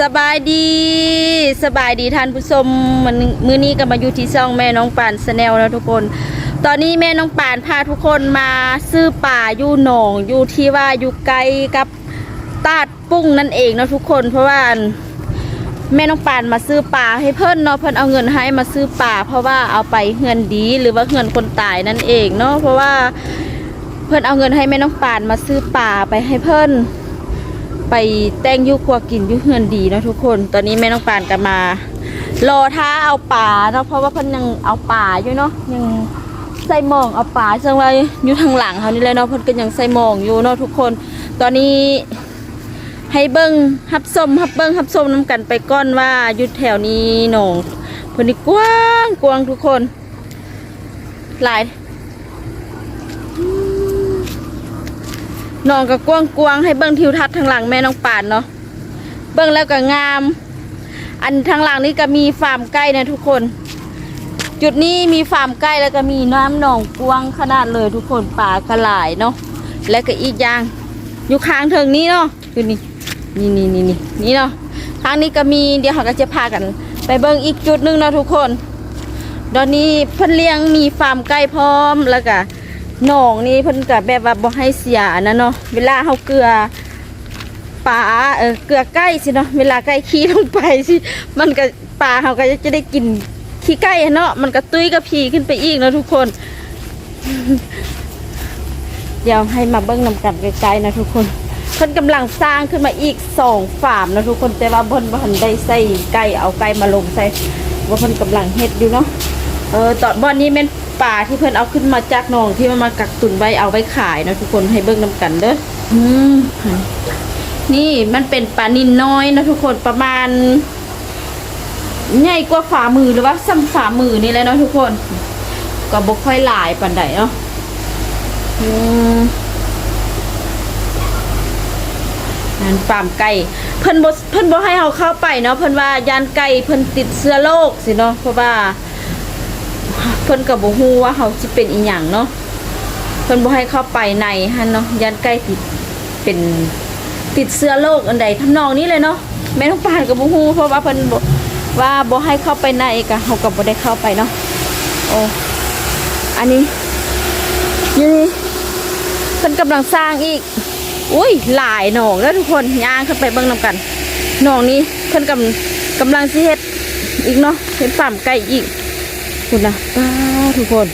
สบายดีสบายดีท่านผู้ชมมันมื้อนี้ก็มาอยู่ที่ช่องแม่น้องป่านสแนลแล้วทุกคน ตอนนี้แม่น้องป่านพาทุกคนมาซื้อป่าอยู่หนองอยู่ที่ว่าอยู่ไกลกับตาดปุ้งนั่นเองเนาะทุกคนเพราะว่าแม่น้องป่านมาซื้อป่าให้เพิ่นเนาะเพิ่นเอาเงินให้มาซื้อป่า เพราะว่าเอาไปเงินดีหรือว่าเงินคนตายนั่นเองเนาะเพราะว่าเพิ่นเอาเงินให้แม่น้องป่านมาซื้อป่าไปให้เพิ่น ไปแต่งยุครัวกินยุเฮือนดีเนาะทุกคน ตอนนี้แม่น้องปานกันมารอท้าเอาป่าเนาะเพราะว่าเพิ่นยังเอาป่าอยู่เนาะยังใส่หมองเอาป่าจังไรอยู่ทางหลังเขานี่เลยเนาะเพิ่นก็ยังใส่หมองอยู่เนาะทุกคน ตอนนี้ให้เบิ้งฮับส้มฮับเบิ้งฮับส้มน้ำกันไปก้อนว่าอยู่แถวนี้หนองเพิ่นนี่กว้างกว้างทุกคน หลาย น้องก็กว้างกวางให้เบิ้งทิวทัศน์ทางหลังแม่น้องป่านเนาะเบิ้งแล้วก็งาม อันทางหลังนี้ก็มีฟาร์มไก่นะทุกคน จุดนี้มีฟาร์มไก่แล้วก็มีน้ำหนองกว้างขนาดเลยทุกคนป่ากระหลายเนาะและก็อีกอย่างอยู่ข้างเทิงนี้เนาะอยู่นี่นี่นี่นี่นี่นี่เนาะทางนี้ก็มีเดี๋ยวเขาก็จะพากัน ไปเบิ้งอีกจุดหนึงเนาะทุกคนตอนนี้เพิ่นเลี้ยงมีฟาร์มไก่พร้อมแล้วก็ หนองนี่เพิ่นก็แบบว่าบ่ให้เสียนะเนาะเวลาเฮาเกลือปลาเออเกลือไก่สิเนาะเวลาไก่ขี้ลงไปสิมันก็ปลาเฮาก็จะได้กินขี้ไก่อะเนาะมันก็ตุ้ยกับพีขึ้นไปอีกนะทุกคน เดี๋ยวให้มาเบิ้งนำกันไกลๆนะทุกคนเพิ่นกำลังสร้างขึ้นมาอีกสองฟาร์มนะทุกคนแต่ว่าเพิ่นบ่ทันได้ใส่ไก่เอาไก่มาลงใส่ว่าเพิ่นกำลังเฮ็ดอยู่เนาะเออตอนบอนนี้เป็น ป่าที่เพิ่อนเอาขึ้นมาจากหนองที่มันมากักตุนไว้เอาไว้ขายนะทุกคนให้เบิ่งนำกันเด้ออืมนี่มันเป็นปลานินน้อยนะทุกคนประมาณใหญ่กว่าฝ่ามือหรือว่าซ้ำฝ่ามือนี่แหละเนาะทุกคน ก็บ่ค่อยหลายปานใดเนาะอืมนั่นฟาร์มไก่เพิ่นบเพิ่นบ่ให้เฮาเข้าไปเนาะเพิ่นว่ายานไก่เพิ่นติดเชื้อโรคสิเนาะเพราะว่า พิ่นก็บ่ฮู้ว่าเฮาสิเป็นอีหยังเนาะเพิ่นบ่ให้เข้าไปในหั่นเนาะยันใกล้ติดเป็นติดเชื้อโรคอันใดทำนองนี้เลยเนาะแม่น้องปานก็บ่ฮู้เพราะว่าเพิ่นบ่ว่าบ่ให้เข้าไปในก็เฮาก็บ่ได้เข้าไปเนาะโอ้อันนี้นี่เพิ่นกำลังสร้างอีก อุ้ยหลายหนองแล้วทุกคนย่างเข้าไปเบิ่งนำกันหนองนี้เพิ่นกำกำลังสิเฮ็ดอีกเนาะเฮ็ดฟาร์มไก่อีก คุณนะป้าทุกคน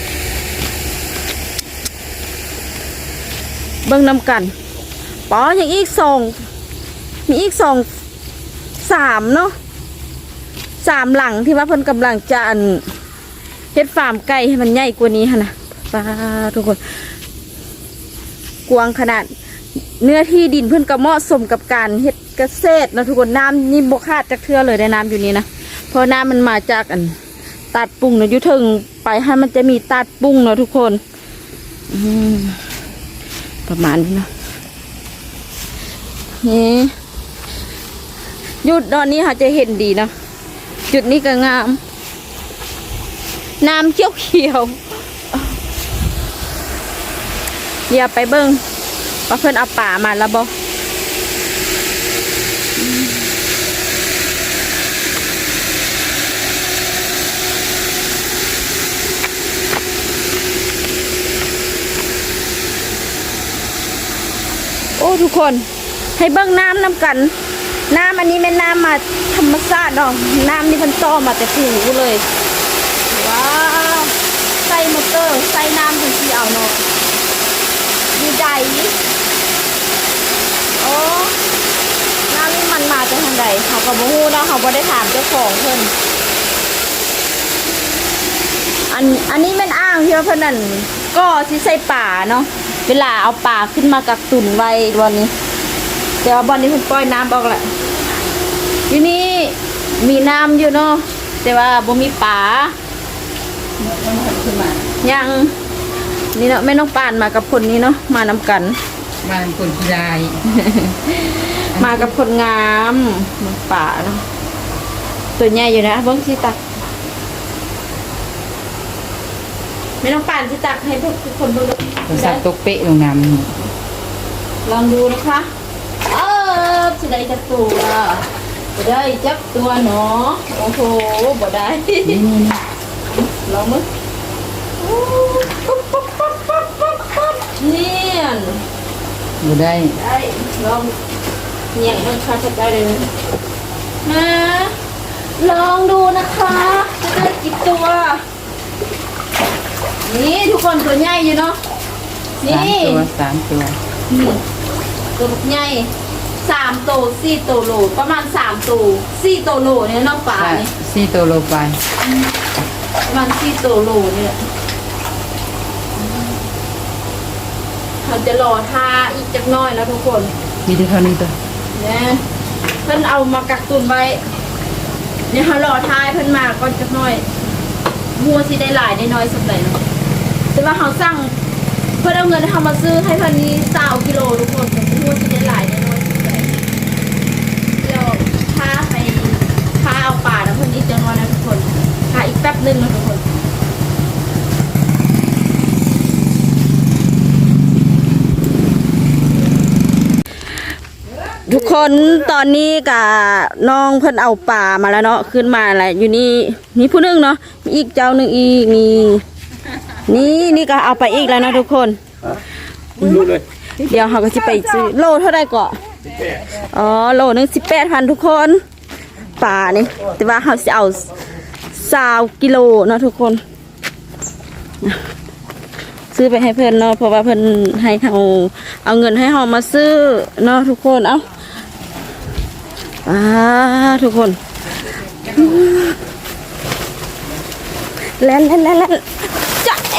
เบิ่งนำกันป๋ออย่างอีกสองมีอีกสองสามเนาะสามหลังที่ว่าเพิ่นกำลังจะเฮ็ดฟาร์มไก่ให้มันใหญ่กว่านี้ฮะนะป้าทุกคน กวางขนาด เนื้อที่ดินเพื่อนก็เหมาะสมกับการเฮ็ดเกษตรนะทุกคนน้ำนี่บกขาดจากเทือเลยได้น้ำอยู่นี่นะเพราะน้ำมันมาจากอัน ตัดปุ้งเนาะยุถึงไปให้มันจะมีตัดปุ้งเนาะทุกคนประมาณนี้เนาะนี่หยุดตอนนี้ค่ะจะเห็นดีเนาะจุดนี้ก็งาม น้ำเขียวเขียวๆอย่าไปเบิ้งว่าเพื่อนเอาป่ามาแล้วบอโทุกคน ให้เบิ้งน้ำน้ำกัน น้ำอันนี้เป็นน้ำมาธรรมชาติเนาะน้ำนี่เพิ่นต้อมาแต่ผิวเลยว้าวใส่มอเตอร์ใส่น้ำถึงที่เอาเนาะดีใจโอ้น้ำนี่มันมาจากทางใดเขาก็บ่ฮู้เนาะเขาบ่ได้ถามเจ้าของเพิ่นอันอันนี้มันอ้างที่ว่าเพิ่นนั่นก็สิใส่ป่าเนาะ เวลาเอาป่าขึ้นมากักตุนไว้วันนี้แต่ว่าบอนนี้เพิ่นปล่อยน้ำออกแหละอยู่นี่มีน้ำอยู่เนาะแต่ว่าบ่มีป่ายังนี่เนาะแม่น้องปานมากับคนนี้เนาะมานำกันบ้านคนที่ได้มากับคนงามมาป่าเนาะตัวใหญ่อยู่นะเบิ้งสิตัก ไม่ต้องป่านสิตักให้พวกทุกคนดูโทรศัพท์ตกเป๊ะลงน้ำนี่ลองดูนะคะ เออสิได้จะตัวบ่ได้จับตัวเนาะโอ้โหบ่ได้ลองมั้ยปุ๊บปุ๊บปุ๊บปุ๊บปุ๊บปุ๊บเนี่ยบ่ได้ได้ลองเหนี่ยงมันค่าชัดได้เลยนะลองดูนะคะจะได้กี่ตัว นี่ทุกคนตัวใหญ่อยู่เนาะสามนี่ตัวสามตัวนี่ตัวบักใหญ่สามตัวสี่ตัวโลประมาณสามตัวสี่ตัวโลเนี่ยเนาะป่าใช่นี่สี่ตัวโลไปประมาณสี่ตัวโลเนี่ยเขาจะรอท่าอีกจักหน้อยนะทุกคน มีแต่เท่านี้ตัวเนี่ยเพิ่นเอามากักตุนไว้เนี่ยเขารอท่าให้เพิ่นมาก่อนจักหน้อยมัวสิได้หลายได้น้อยสักไหนเนาะ แต่ว่าเขาสั่งเพิ่นเอาเงินให้เขามาซื้อให้เพิ่นนี้สาวกิโลทุกคนแต่มัวสิได้หลายได้น้อยสักไหนเดี๋ยวพาไปพาเอาป่านะเพิ่นนี้จังน้อยนะทุกคนพาอีกแป๊บหนึงนะทุกคน ทุกคนตอนนี้กับน้องเพิ่นเอาป่ามาแล้วเนาะขึ้นมาอะไรอยู่นี่นี่ผู้หนึงเนาะมีอีกเจ้าหนึ่งอีกนี่ นี่นี่ก็เอาไปอีกแล้วนะทุกคน ดูเลยเดี๋ยวเขาก็จะไปซื้อโลเท่าไหร่ก่อนอ๋อโลหนึงสิบแปดพันทุกคนป่านี่แต่ว่าเขาจะเอาสาวกิโลเนาะทุกคน ซื้อไปให้เพื่อนเนาะเพราะว่าเพื่อนให้เขาเอาเงินให้เขามาซื้อเนาะทุกคนเอาอ่าทุกคนแล่นแล่นแล่น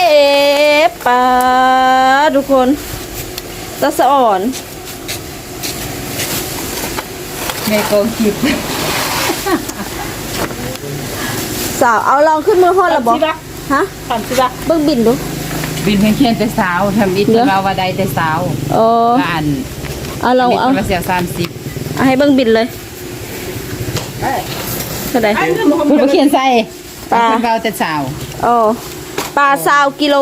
แล่นจะเอปาทุกคนตะสะอ่อนในกองคิดสาวเอาลองขึ้นมือฮอดระบอกฮะผ่านสิบะเบิ่งบินดูบินเพียงแค่แต่สาวทำอิฐเดี๋ยวเราว่าใดแต่สาวเออว่าอันเอาลองบินเอามาเสียสามสิบเอาให้เบิ่งบินเลยเท่าไหร่เพิ่นบ่เขียนใส่ปลาเพิ่นเบาแต่สาวโอ้ ปลาซาวกิโล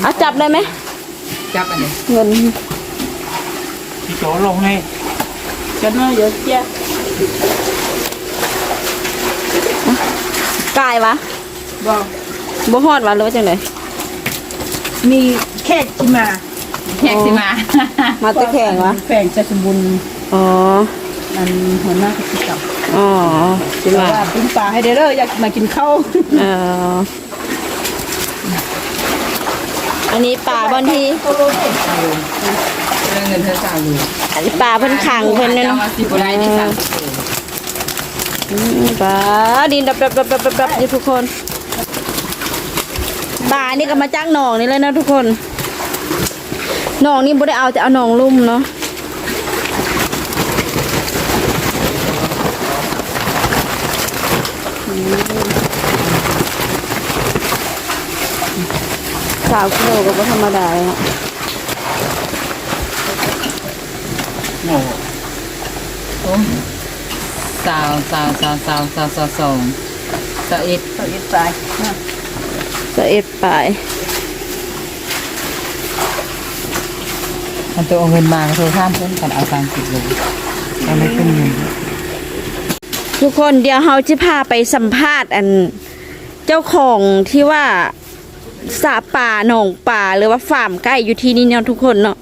เอาจับได้ไหมจับอันนี้เงินพี่โจลงให้จะน้อยเยอะแยะกายวะบอกบ่ฮอดวะหรือว่าจังไดมีแค่ที่มาแขกสิมา มาตะแข่งวะแฝงจะสมบูรณ์อ๋อมันหัวหน้ากิจกรรมอ๋อสิว่ามาปิ้งปลาให้เด้อเด้ออยากมากินข้าว เอ่อ อันนี้ปลาบางทีเรื่องเงินเธอสาวอยู่อันนี้ปลาเพิ่นขังเพิ่นเนี่ยเนาะสิบได้ที่สามอืมปลาดินดับดับดับดับดับดับนี่ทุกคนปลานี่ก็มาจ้างหนองนี่เลยนะทุกคนหนองนี่บ่ได้เอาจะเอาหนองลุ่มเนาะ สาวกิโลก็บ่ธรรมดาเลยเนาะสาวสาวสาวสาวสาวสาวสองสาวเอ็ดตัวอีสายสะเอ็ดปลายมันตัวเอาเงินมาก็โทรข้ามเพิ่นกันเอาสามสิบโลเอาไม่ขึ้นเงินทุกคนเดี๋ยวเราจะพาไปสัมภาษณ์อัน เจ้าของที่ว่า สาป่าหนองป่าหรือว่าฟาร์มไก่อยู่ที่นี่เนาะทุกคนเนาะ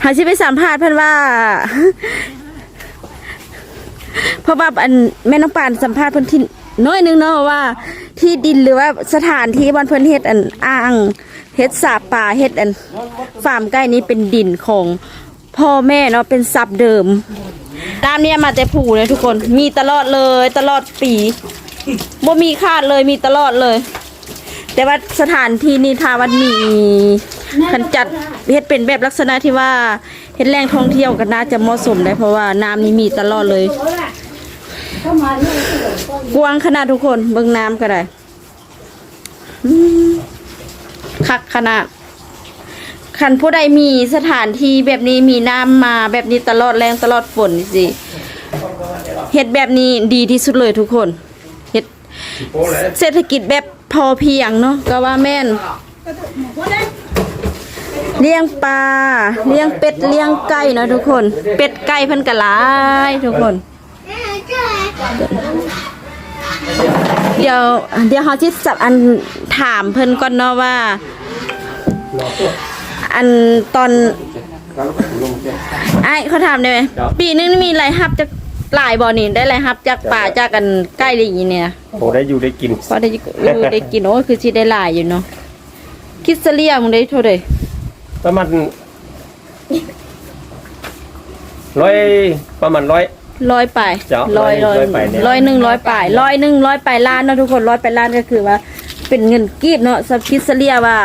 เราจะไปสัมภาษณ์เพื่อนว่า เพราะว่าอันแม่น้องปานสัมภาษณ์เพื่อนที่น้อยนึงเนาะว่า ที่ดินหรือว่าสถานที่บอนเพื่อนเฮ็ดอันอ่างเฮ็ดสาป่าเฮ็ดอันฟาร์มไก่นี้เป็นดินของพ่อแม่เนาะเป็นทรัพย์เดิมน้ำเนี่ยมาแต่ผูเลยทุกคน มีตลอดเลยตลอดปี บ่มีขาดเลยมีตลอดเลย แต่ว่าสถานที่นี้ทาวันมีคันจัดเฮ็ดเป็นแบบลักษณะที่ว่าเฮ็ดแหล่งท่องเที่ยวก็น่าจะเหมาะสมได้เพราะว่าน้ำนี้มีตลอดเลยกว้างขนาดทุกคนเบิ่งน้ำก็ได้คักขนาดคันผู้ใดมีสถานที่แบบนี้มีน้ำมาแบบนี้ตลอดแรงตลอดฝนสิเฮ็ดแบบนี้ดีที่สุดเลยทุกคน เศรษฐกิจแบบพอเพียงเนาะก็ว่าแม่นเลี้ยงปลาเลี้ยงเป็ดเลี้ยงไก่เนาะทุกคน เป็ดไก่เพิ่นก็หลายทุกคน เดี๋ยวเดี๋ยวเขาที่จับอันถามเพิ่นก่อนเนาะว่า อันตอนไอ้เขาถามได้ไหมปีนึงมีรายรับจาก หลายบ่อนี่ได้รายรับจากป่าจากกันใกล้อะไรอย่างเงี้ยโอ้ได้อยู่ได้กินพอได้อยู่ได้กินโอ้คือสิได้หลายอยู่เนาะคิดเสลียมึงได้เท่าใดประมาณร้อยประมาณร้อยร้อยปลายจ้ะร้อยร้ร้ออยยปลายเนี่ยร้อยหนึ่งร้อยปลายร้อยหนึ่งร้อยปลายล้านเนาะทุกคนร้อยปลายล้านก็คือว่า เป็นเงินกีบเนาะสับคิดเสลียว่า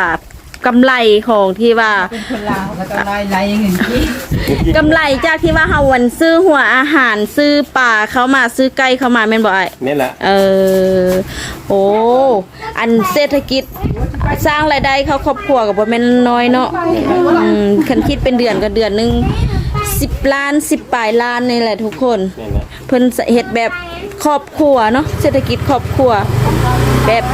กำไรของที่ว่า เป็นคนลาวแล้วก็ไล่ไล่เงินที่กำไรจากที่ว่าเฮาวันซื้อหัวอาหารซื้อปลาเขามาซื้อไก่เขามาแม่นบ่ไอ้นี่แหละเออโอ้อันเศรษฐกิจสร้างรายได้เขาครอบครัวกับบ่แม่นน้อยเนาะอืมคันคิดเป็นเดือนก็เดือนหนึง10ล้าน10ปลายล้านนี่แหละทุกคน นี่แหละเพิ่นเฮ็ดแบบครอบครัวเนาะเศรษฐกิจครอบครัว แบบ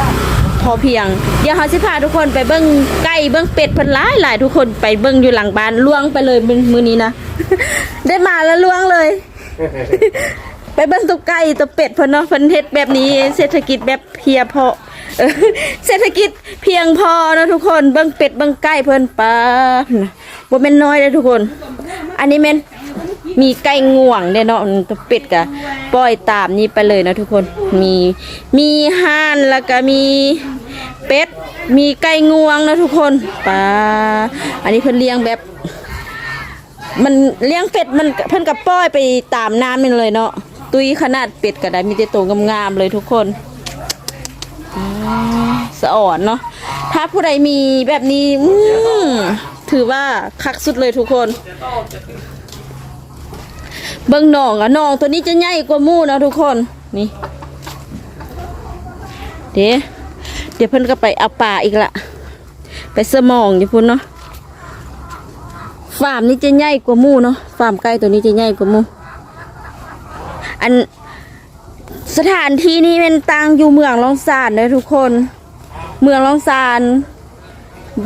พอเพียง เดี๋ยวเขาสิพาทุกคนไปเบิ้งไก่เบิ้งเป็ดพันหลายหลายทุกคนไปเบิ้งอยู่หลังบ้านล่วงไปเลยมือมือนี้นะ ได้มาแล้วล่วงเลย ไปเบิ้งตัวไก่ตัวเป็ดเพิ่นเนาะพันเฮ็ดแบบนี้ เศรษฐกิจแบบเพียพอเศรษฐกิจเพียงพอเนาะทุกคนเบิ้งเป็ดเบิ้งไก่เพิ่นปา บ่แม่นน้อยเลยทุกคน อันนี้แม่นมีไก่ง่วงเด้เนาะตัวเป็ดก็ปล่อยตามนี้ไปเลยนะทุกคน มีมีห่านแล้วก็มีเป็ด มีไก่ง่วงนะทุกคนปลาอันนี้เพิ่นเลี้ยงแบบ มันเลี้ยงเป็ดมันเพิ่นกับป้อยไปตามน้ำมันเลยเนาะ ตุยขนาดเป็ดก็ได้มีแต่ตัวงามๆเลยทุกคนอืมสะอ่อนเนาะ ถ้าผู้ใดมีแบบนี้ อื ถือว่าคักสุดเลยทุกคน เบิ่งหนองอะหนองตัวนี้จะใหญ่กว่ามู่นะทุกคนนี่เดี๋ยวเดี๋ยวเพิ่นก็ไปเอาป่าอีกละไปสมองอยู่พุ่นเนาะฟาร์มนี่จะใหญ่กว่ามูเนาะฟาร์มไก่ตัวนี้จะใหญ่กว่ามูอันสถานที่นี้เป็นตังอยู่เมืองลองซานเลยทุกคน เมืองลองซาน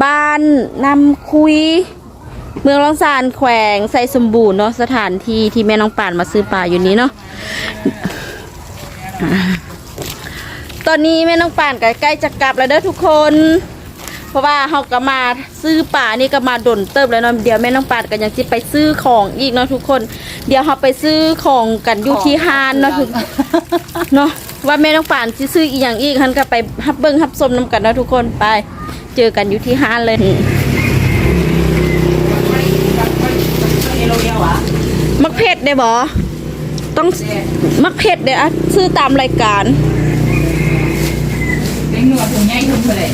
บ้านนำคุย เมืองลองซานแขวงไซสมบูรณ์เนาะสถานที่ที่แม่น้องป่านมาซื้อปลาอยู่นี้เนาะตอนนี้แม่น้องป่านก็ใกล้จะกลับแล้วเด้อทุกคน เพราะว่าเขาก็มาซื้อป่านี่ก็มาดนเติบแล้วเนาะเดี๋ยวแม่น้องป่าดก็ยังสิไปซื้อของอีกเนาะทุกคน เดี๋ยวเขาไปซื้อของกันอยู่ที่ฮานเนาะทุกเนาะว่าแม่น้องป่านสิซื้ออีกอย่างอีกหันก็ไปฮับเบิ้งฮับสมน้ำกันเนาะทุกคนไป เจอกันอยู่ที่ฮานเลยมักเผ็ดได้บ่ต้องมักเผ็ดเดี๋ยวอะซื้อตามรายการเป็นหนวดถุงใหญ่ถุงเท่าไหร่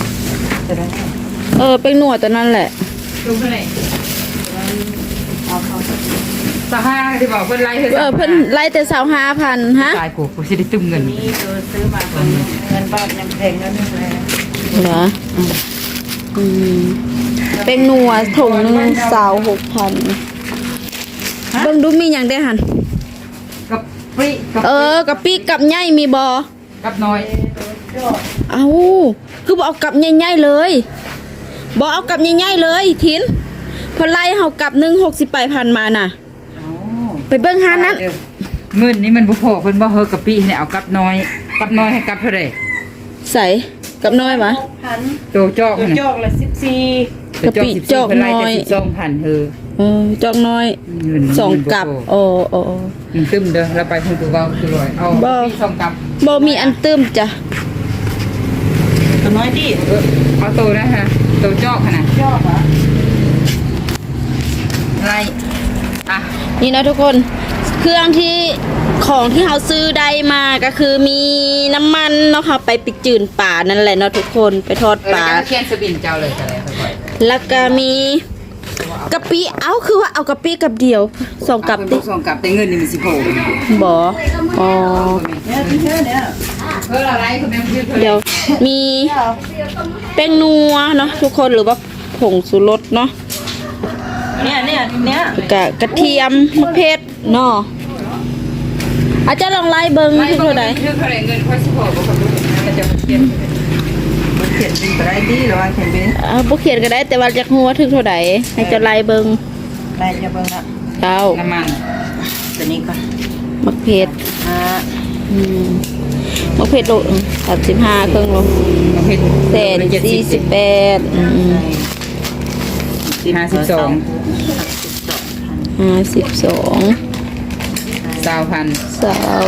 เออเป็นหนวดตัวนั้นแหละถุงเท่าไหร่สหาที่บอกเพิ่นไล่เพิ่นเออเพิ่นไล่แต่สาวห้าพันฮะตายกูกูสิได้ตึมเงินเหรอ อืมเป็นหนัวถุงหนึ่งสาวหกพันเบิ่งดูมีอย่างได้หันกับปริกับเออกะปิกับใหญ่มีบอกับน้อยเอาคือบอกเอากับใหญ่ๆเลยบอเอากับใหญ่ๆเลยทินเพอไล่เฮากับหนึ่งหกสิบแปดพันมาน่ะอ๋อไปเบิ่งหานั้นเงินนี่มันบ่พอเพิ่นบ่เฮอกับปีเนี่ยเอากับน้อย กับน้อยให้กับเท่าไหร่ใส่ กับน้อยวะโตจอกน่ะจอกละสิบสี่กะปิจอกน้อย สองพันเฮอเออจอกน้อยเงินสองกับโอ้โอ้โอ้ มันตึมเด้อแล้วไปคุณกูเว้าคือรวยเอาบ่ปีสองกับบ่มีอันตึมจ้ะตัวน้อยดิเออเอาโตนะฮะโตจอกขนาดจอกเหรอไล่อะนี่นะทุกคน เครื่องที่ ของที่เขาซื้อได้มาก็คือมีน้ำมันเนาะค่ะไปปิดจืนป่านั่นแหละเนาะทุกคนไปทอดเออปลาแล้วก็เขียนสบินเจ้าเลยแต่แล้วค่อยแล้วก็มีกะปิเอ้าคือว่าเอากะปิกับเดียวสองๆกับเอาดิเพิ่นส่งกับแต่เงินนี่มันสิโผล่บออ๋อเนี่ยพี่เธอเนี่ยเอออะไรคุณแม่ชื่อเพิ่นเดี๋ยวมีแป้งนัวเนาะทุกคนหรือว่าผงสุรสเนาะเนี่ยเนี่ยเนี่ยแล้วก็กระเทียมมะเพ็ดเนาะ อาจจะลองไล่เบิ้งไล่ที่เท่าเท่าไหไหร่ร่ชื่อเท่าไหร่เงินค่อยสิโผล่บ่คนรู้มันจะเขียนเขียนเป็นก็ได้ดีหรือว่าเขียนเป็นอ่าบ่เขียนก็ได้แต่ว่าอยากฮู้ว่าถึงเท่าใดให้เจ้าไล่เบิ่งได้จะเบิ่งละเก้าน้ำมันตัวนี้ก่อนมักเผ็ดห้าอืมมักเผ็ดโล35เครื่องโลประเภทแสนสี่สิบแปดอืมห้าสิบสองห้าสิบสอง สาวพันสาว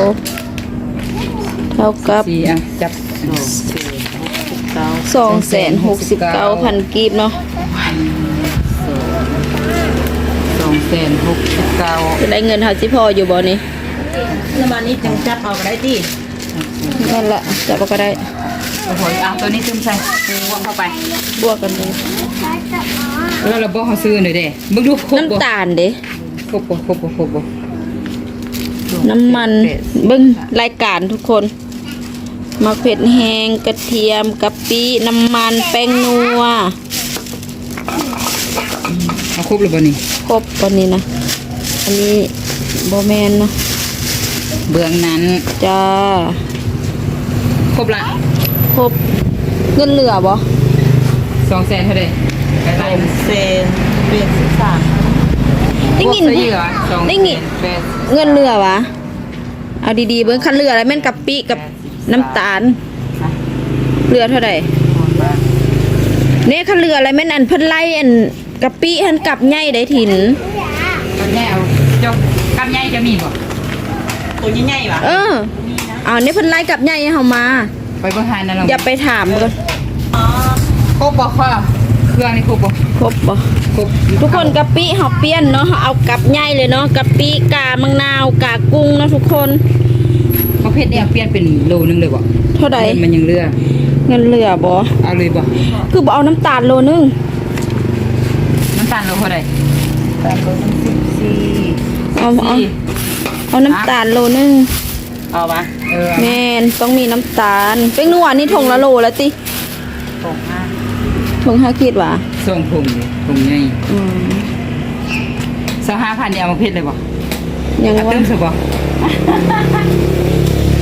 เท่ากับสี่อะจับสองสี่หกสิบเก้าสองแสนหกสิบเก้าพันกีบเนาะสองแสนหกสิบเก้าจะได้เงินเท่าที่พออยู่บ่นี่น้ำมันนี้จังจับเอาก็ได้ที่นั่นละจับเอาก็ได้โอ้โหอะตัวนี้ซึมใส่วางเข้าไปบวกกันเลยแล้วเราบอกเขาซื้อหน่อยเด้มึงดูครบบ่น้ำตาลเด้ครบบ่ครบบ่ครบบ่ น้ำมันเบิ้งรายการทุกคนมะเผ็ดแห้งกระเทียมกะปิน้ำมันแป้งนัวเอาครบหรือบ่นี่ครบตอนนี้นะอันนี้โบแมนเนาะเบื้องนั้นจ้าครบละครบเงินเหลือบ่สองแสนเท่าไหร่ไปสไล่องมันเซนเป็นสิบสาม ได้ยินพวกเสื้อเหรอสองได้ยินแปดเงินเหลือวะเอาดีๆเบิ้งคันเหลืออะไรแม่นกับปิกับน้ำตาลเหลือเท่าไหร่เนี่ยคันเหลืออะไรแม่นอันเพิ่นไล่อันกับปิหันกับใหญ่ได้ถินตอนนี้เอาจบกำไยจะมีบ่ตัวใหญ่ๆว่ะเออเอาเนี่ยเพิ่นไล่กับใหญ่ให้เฮามา ไปเบิ่งหานั่นเราอย่าไปถามก่อนอ๋อครบบ่ค่ะเครื่องนี่ครบบ่ ครบบ่ครบทุกคนกะปิเฮาเปลี่ยนเนาะเฮาเอากับใหญ่เลยเนาะกะปิกามังนาวกากุ้งเนาะทุกคนประเภทนี้เอาเปลี่ยนเป็นโลนึงเลยบ่เท่าใดเงินมันยังเหลือเงินเหลือบ่เอาเลยบ่คือบ่เอาน้ำตาลโลนึงน้ำตาลโลเท่าไหร่แปดร้อยสิบสี่เอาเอาสี่เอาน้ำตาลโลนึงเอาปะเออแม่นต้องมีน้ำตาลเป็นนัวนี่ถงละโลแล้วติสองห้า ถงห้าขีดหว่ะส่งถุงเลยถุงใหญ่อืมสัก5,000นี่เอามาเพชรเลยบ่ยังเอาว่าเติมซะบ่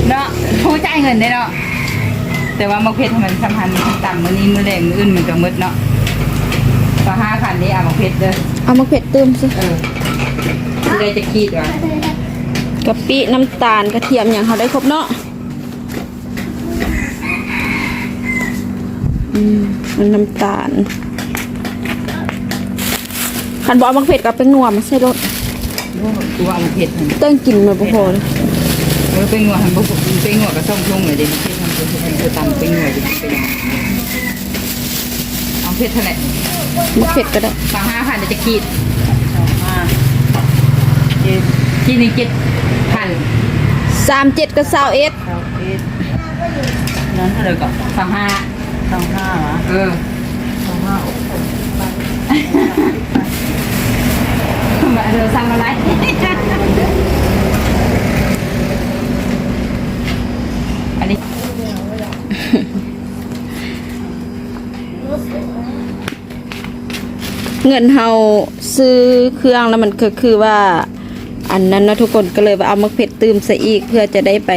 เนาะผู้จ่ายเงินได้เนาะแต่ว่ามาเพชรให้มันสัมพันธ์ต่ำมื้อนี้มื้อแรงมื้ออื่นมันก็หมดเนาะสัก5,000นี่เอามาเพชรเด้อเอามาเผ็ดเติมสิเออที่ได้จะคิดว่า กะปิน้ำตาลกระเทียมอย่างเขาได้ครบเนาะ อืมมันน้ำตาลคันบอกเอามาเผ็ดกับเป็นนัวมาใส่รสตัวเอามาเพชรให้เต้งกินมาบ่พอเลยเออเป็นงัวหันบ่เป็นงัวก็ส่งทุ่งเลยเด้ที่ทำเป็นเป็นตำเป็นงัวดิเป็นเอาเพชรเท่าไหร่มาเผ็ดก็ได้สัก5,000เดี๋ยวจะคิดสองห้าเจ็ดคิดนี่7,000สามเจ็ดกับสาวเอ็ดเก้าเอ็ดนั้นเท่าไหร่ก่อนสัก5 สองห้าวะเออสองห้ามาเธอสั่งอะไรอันนี้เงินเฮาซื้อเครื่องแล้วมันก็คือว่า อันนั้นนะทุกคนก็เลยว่าเอามะเผ็ดตืมใส่อีกเพื่อจะได้ไป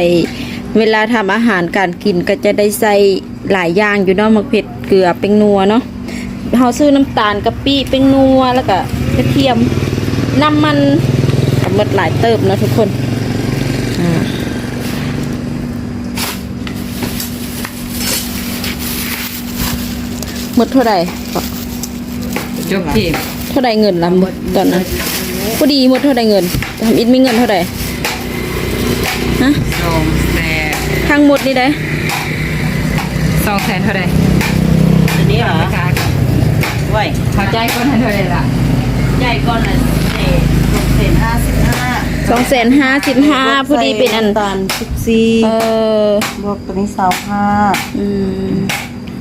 เวลาทำอาหารการกินก็จะได้ใส่หลายอย่างอยู่เนาะมะเผ็ดเกลือเป็นนัวเนาะเฮาซื้อน้ำตาลกะปิเป็นนัวแล้วก็กระเทียมน้ำมันก็หมดหลายเติบเนาะทุกคนอ่าหมดเท่าไหร่จบที่เท่าใดเงินละหมดตอนนั้นพอดีหมดเท่าใดเงินทำอิดมีเงินเท่าใดฮะสองแสน ทั้งหมดนี่ได้สองแสนเท่าไหร่ตัวนี้เหรอราคาไว้หัวใจก้นเท่าไหร่ล่ะใหญ่ก้อนละเศษหกเศษห้าสิบห้าสองแสนห้าสิบห้าพอดีเป็นอันตาลสิบสี่เออบวกตัวนี้สาวห้าอืม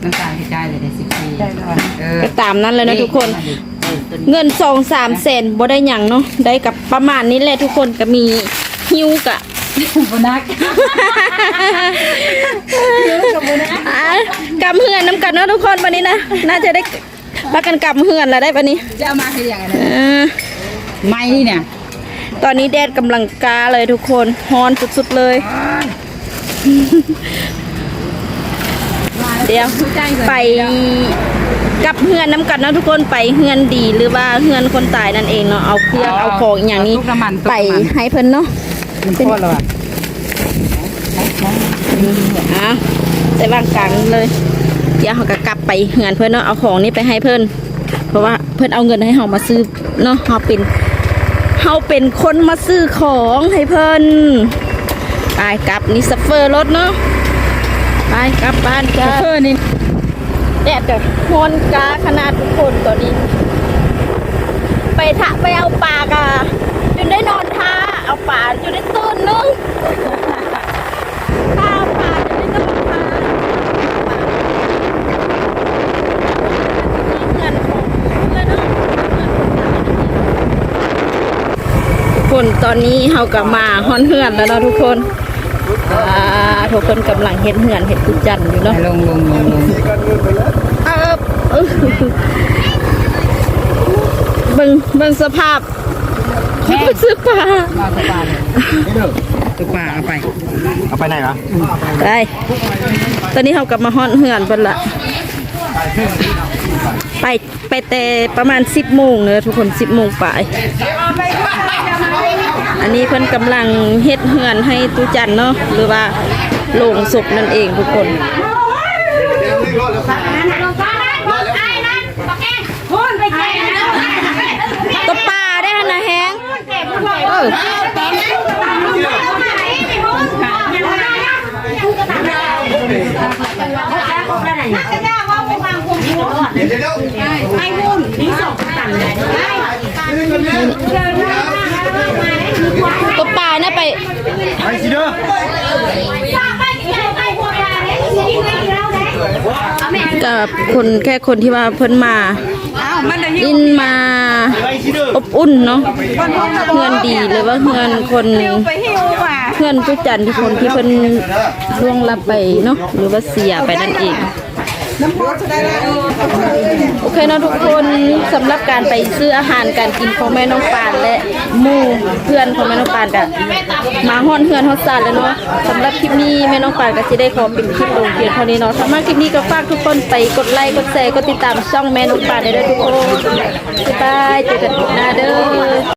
น้ำตาลกระจายเลยได้สิบสี่ได้ไหมเออก็ตามนั้นเลยนะทุกคนเออตัวนี้เงินสองสามแสนบ่ได้หยังเนาะได้กับประมาณนี้แหละทุกคนก็มีหิวกะ บนักอะกำเหือนน้ำกันเนาะทุกคนวันนี้นะน่าจะได้พักกันกำเหือนแล้วได้วันนี้จะเอามาให้ยังไงเออไม่นี่เนี่ยตอนนี้แดดกำลังกาเลยทุกคนฮอนสุดๆเลย เดี๋ยวไปกับเฮือนน้ำกันเนาะทุกคนไปเฮือนดีหรือว่าเฮือนคนตายนั่นเองเนาะเอาเครื่องเอาของอหย่างนี้ทุกน้ำมันทุกไปน้ำมันให้เพิ่นเนาะ เป็นพ่อเราอะอะใส่วางกลางเลยเดี๋ยวเขาก็กลับไปเฮือนเพิ่นเนาะเอาของนี้ไปให้เพิ่นเพราะว่าเพิ่นเอาเงินให้เฮามาซื้อเนาะเฮาเป็นเฮาเป็นคนมาซื้อของให้เพิ่นไปกลับนี่ซัฟเฟอร์รถเนาะไปกลับบ้านจ้าเพื่อนี่แดดจะฮอนกาขนาดทุกคนตอนนี้ ไปทะไปเอาปลากะจนได้นอนท่า เอาปลาจนได้ตื่นนึงท่าเอาปลาจนได้นอนท่าเงินของเพื่อนเนาะเงินคนตายนั่นเองทุกคนตอนนี้เฮากลับมาฮอนเฮือนแล้วเนาะทุกคนอ่าทุกคนกำลังเห็นเหือนเห็นกุจันอยู่เนาะลงลงลงลงเออเบิ่งเบิ่งสภาพ ซื้อปลามาสบายตุกป่าเอาไป เอาไปไหนล่ะได้ตอนนี้เขากลับมาห้อนเหือนเพิ่นละ ไปไปแต่ประมาณ10โมงเนอะทุกคน10โมงไป อันนี้เพิ่นกำลังเฮ็ดเหือนให้ตูจันเนาะหรือว่าโลงศพนั่นเองทุกคน ตบปลาได้ขนาดแฮงเออ ตบปลานะไปไปสิเด้อกับคนแค่คนที่ว่าเพิ่นมา อ้าวมันได้หิอิวนมาไปสิเด้ออบอุ่นเนาะเพื่อนดีหรือว่าเพื่อนคนไปหิวว่ะเพื่อนผู้จันที่คนที่เพิ่นล่วงลับไปเนาะหรือว่าเสียไปนั่นเอง โอเคเนาะทุกคนสำหรับการไปซื้ออาหารการกินของแม่น้องปานและหมู่เพื่อนของแม่น้องปานกันมาฮ้อนเฮือนฮอดซานแล้วเนาะสำหรับคลิปนี้แม่น้องปานก็สิได้ขอเป็นคลิปลงเพียงเท่านี้เนาะถ้ามาคลิปนี้ก็ฝากทุกคนไปกดไลค์กดแชร์กดติดตามช่องแม่น้องปานได้ด้วยทุกคนบ๊ายบายเจอกันหน้าเด้อ